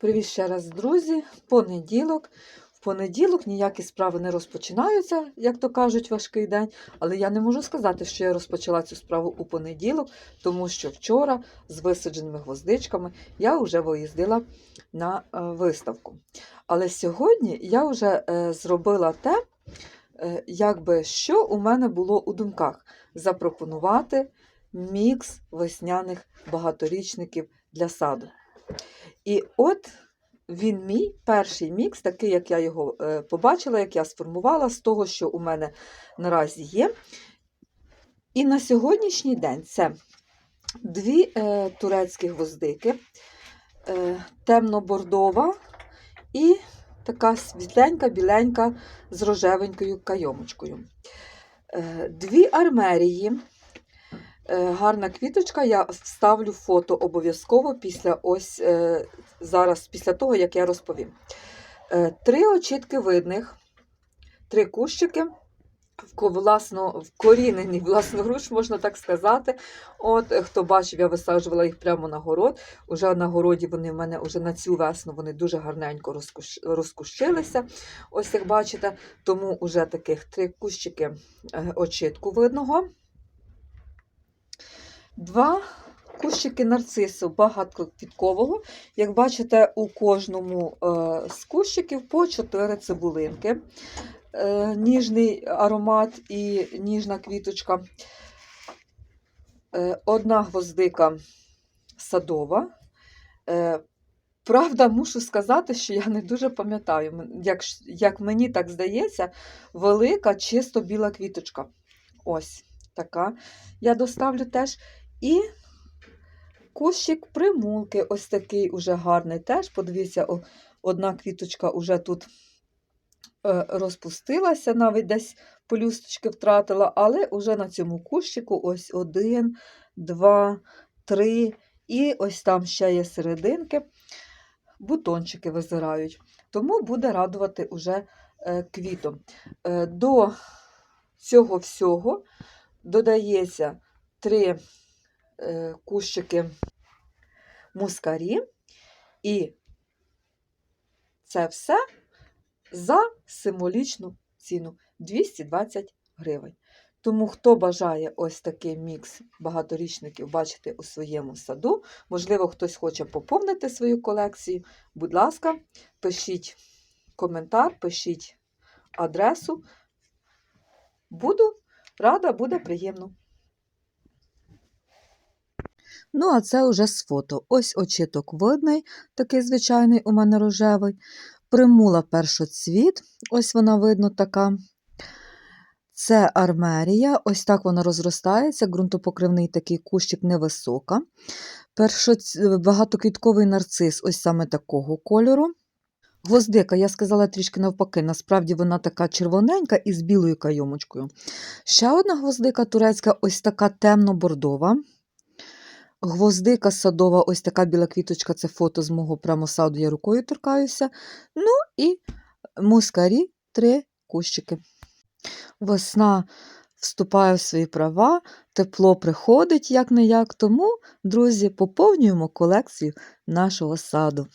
Привіт ще раз, друзі. Понеділок. В понеділок ніякі справи не розпочинаються, як то кажуть, важкий день. Але я не можу сказати, що я розпочала цю справу у понеділок, тому що вчора з висадженими гвоздичками я вже виїздила на е, виставку. Але сьогодні я вже е, зробила те, е, якби що у мене було у думках запропонувати мікс весняних багаторічників для саду. І от він мій перший мікс, такий, як я його е, побачила, як я сформувала з того, що у мене наразі є. І на сьогоднішній день це дві е, турецькі гвоздики, е, темно-бордова і така світленька, біленька з рожевенькою кайомочкою. Е, дві армерії. Е, Гарна квіточка, я вставлю фото обов'язково після ось е, зараз, після того, як я розповім. Е, Три очітки видних, три кущики, власно, вкорінені власноруч, можна так сказати. От, хто бачив, я висаджувала їх прямо на город. Уже на городі вони в мене вже на цю весну вони дуже гарненько розкущилися. Ось як бачите, тому вже таких три кущики очітку видного. Два кущики нарцису багатоквіткового. Як бачите, у кожному е, з кущиків по 4 цибулинки. Е, ніжний аромат і ніжна квіточка. Е, одна гвоздика садова. Правда, мушу сказати, що я не дуже пам'ятаю, як, як мені так здається, велика, чисто біла квіточка. Ось така. Я доставлю теж. І кущик примулки, ось такий уже гарний теж. Подивіться, одна квіточка уже тут е, розпустилася, навіть десь полюсточки втратила, але уже на цьому кущику ось один, два, три, і ось там ще є серединки, бутончики визирають. Тому буде радувати уже е, квітом. Е, До цього всього додається три кущики мускарі, і це все за символічну ціну 220 гривень. Тому, хто бажає ось такий мікс багаторічників бачити у своєму саду, можливо, хтось хоче поповнити свою колекцію, будь ласка, пишіть коментар, пишіть адресу. Буду рада, буде приємно. Ну, а це вже з фото. Ось очіток видний, такий звичайний у мене рожевий. Примула першоцвіт, ось вона видно така. Це армерія, ось так вона розростається, ґрунтопокривний такий кущик невисока. Першоц... Багатоквітковий нарцис, ось саме такого кольору. Гвоздика, я сказала трішки навпаки, насправді вона така червоненька і з білою кайомочкою. Ще одна гвоздика турецька, ось така темно-бордова. Гвоздика садова, ось така біла квіточка, це фото з мого прямо саду, я рукою торкаюся. Ну і мускарі три кущики. Весна вступає в свої права, тепло приходить як не як. Тому, друзі, поповнюємо колекцію нашого саду.